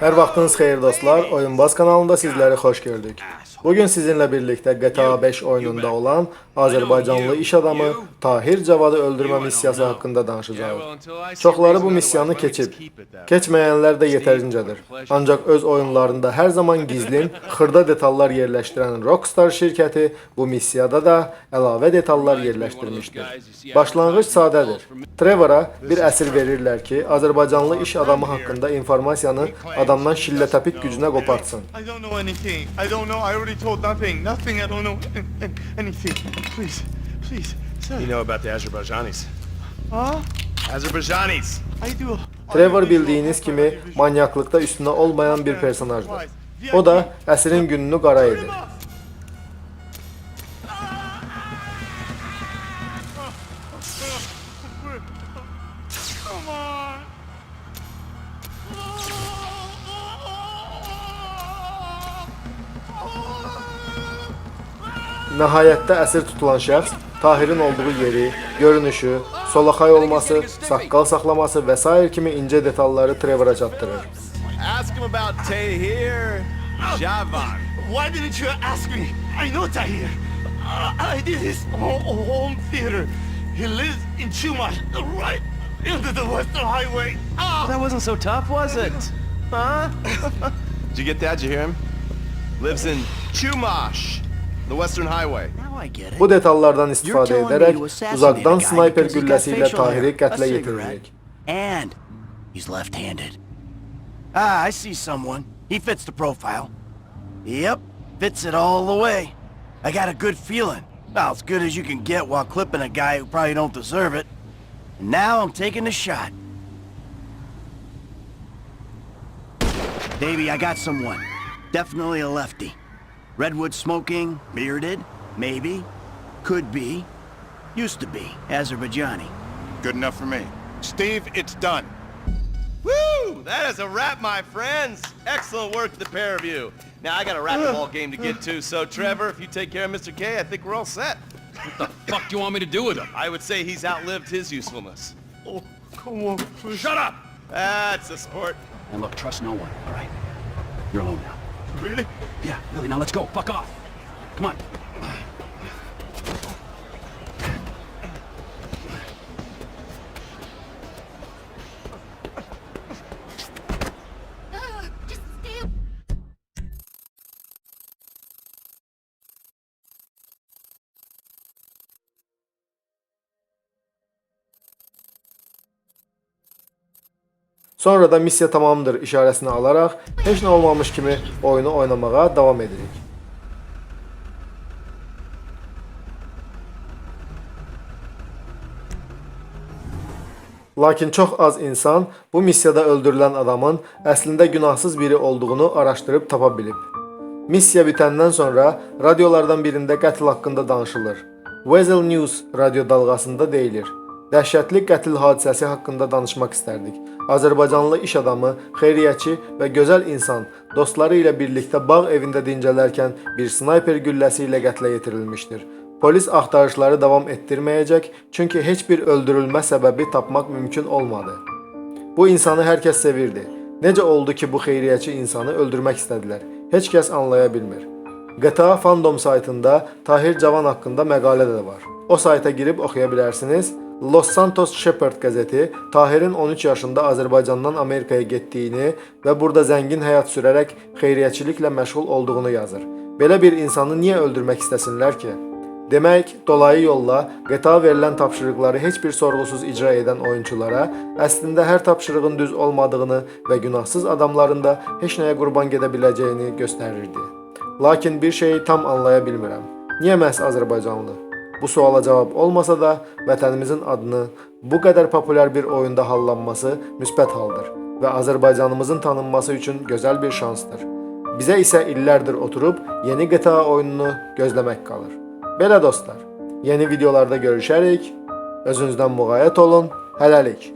Her vaxtınız xeyir dostlar. Oyunbaz kanalında sizləri xoş gördük. Bugün sizinlə birlikdə GTA 5 oyununda olan Azərbaycanlı iş adamı Tahir Cavadı öldürmə missiyası haqqında danışacağıq. Çoxları bu missiyanı keçib. Keçməyənlər də yetərincədir. Ancaq öz oyunlarında hər zaman gizlin, xırda detallar yerləşdirən Rockstar şirkəti bu missiyada da əlavə detallar yerləşdirmişdir. Başlanğıc sadədir. Trevora bir əsir verirlər ki, Azərbaycanlı iş adamı haqqında informasiyanı adamdan şillə-təpik gücünə qopartsın. I don't know anything. I don't know. I already told nothing. Nothing. I don't know an- an- anything. Please, please, sir. You know about the Azerbaijanis. Huh? Azerbaijanis. I do. Trevor bildiyiniz kimi manyaklıqda üstünə olmayan bir personajdır. O da əsrin gününü qara edir. Nəhayətdə əsir tutulan şəxs Tahirin olduğu yeri, görünüşü, solaxay olması, saqqal saxlaması və sair kimi incə detalları Trevora çatdırır. Ask him about Tahir Javan. Why didn't you ask me? I know Tahir. Uh, I did his ho- home theater. He lives in Chumash, right into the Western Highway. Ah! That wasn't so tough, was it? Huh? Did you get that? Did you hear him? Lives in Chumash, the Western Highway. Now I get it. Bu detallardan istifadə You're telling me edərək to assassinate uzaqdan a guy snayper because he's got gülləsi ilə facial hair, Tahiri a qətlə. And he's left-handed. Ah, I see someone. He fits the profile. Yep, fits it all the way. I got a good feeling. About as good as you can get while clipping a guy who probably don't deserve it. And now I'm taking the shot. Baby, I got someone. Definitely a lefty. Redwood smoking, bearded, maybe, could be, used to be, Azerbaijani. Good enough for me. Steve, it's done. Woo! That is a wrap, my friends. Excellent work, the pair of you. Now I got a racquetball game to get to, so Trevor, if you take care of Mr. K, I think we're all set. What the fuck do you want me to do with him? I would say he's outlived his usefulness. Oh, come on, please. Shut up! That's a sport. And look, trust no one, all right? You're alone now. Really? Yeah, really, now let's go. Fuck off. Come on. Sonra da missiya tamamdır işarəsini alaraq heç nə olmamış kimi oyunu oynamağa davam edirik. Lakin çox az insan bu missiyada öldürülən adamın əslində günahsız biri olduğunu araşdırıb tapa bilib. Missiya bitəndən sonra radiolardan birində qətl haqqında danışılır. Weasel News radio dalğasında deyilir. Dəhşətli qətl hadisəsi haqqında danışmaq istərdik. Azərbaycanlı iş adamı, xeyriyyəçi və gözəl insan dostları ilə birlikdə bağ evində dincələrkən bir snayper gülləsi ilə qətlə yetirilmişdir. Polis axtarışları davam etdirməyəcək, çünki heç bir öldürülmə səbəbi tapmaq mümkün olmadı. Bu insanı hər kəs sevirdi. Necə oldu ki, bu xeyriyyəçi insanı öldürmək istədilər? Heç kəs anlaya bilmir. GTA fandom saytında Tahir Cavan haqqında məqalə də var. O sayta girib oxuya bilərsiniz. Los Santos Shepherd qəzeti Tahirin 13 yaşında Azərbaycandan Amerikaya getdiyini və burada zəngin həyat sürərək xeyriyyəçiliklə məşğul olduğunu yazır. Belə bir insanı niyə öldürmək istəsinlər ki? Demək, dolayı yolla GTA verilən tapşırıqları heç bir sorğusuz icra edən oyunçulara əslində hər tapşırığın düz olmadığını və günahsız adamların da heç nəyə qurban gedə biləcəyini. Lakin bir şeyi tam anlaya bilmirəm. Niyə məhz Azərbaycanlı? Bu suala cavab olmasa da vətənimizin adını bu qədər populyar bir oyunda hallanması müsbət haldır və Azərbaycanımızın tanınması üçün gözəl bir şansdır. Bizə isə illərdir oturub yeni GTA oyununu gözləmək qalır. Belə dostlar, yeni videolarda görüşərik. Özünüzdən müğayət olun. Hələlik.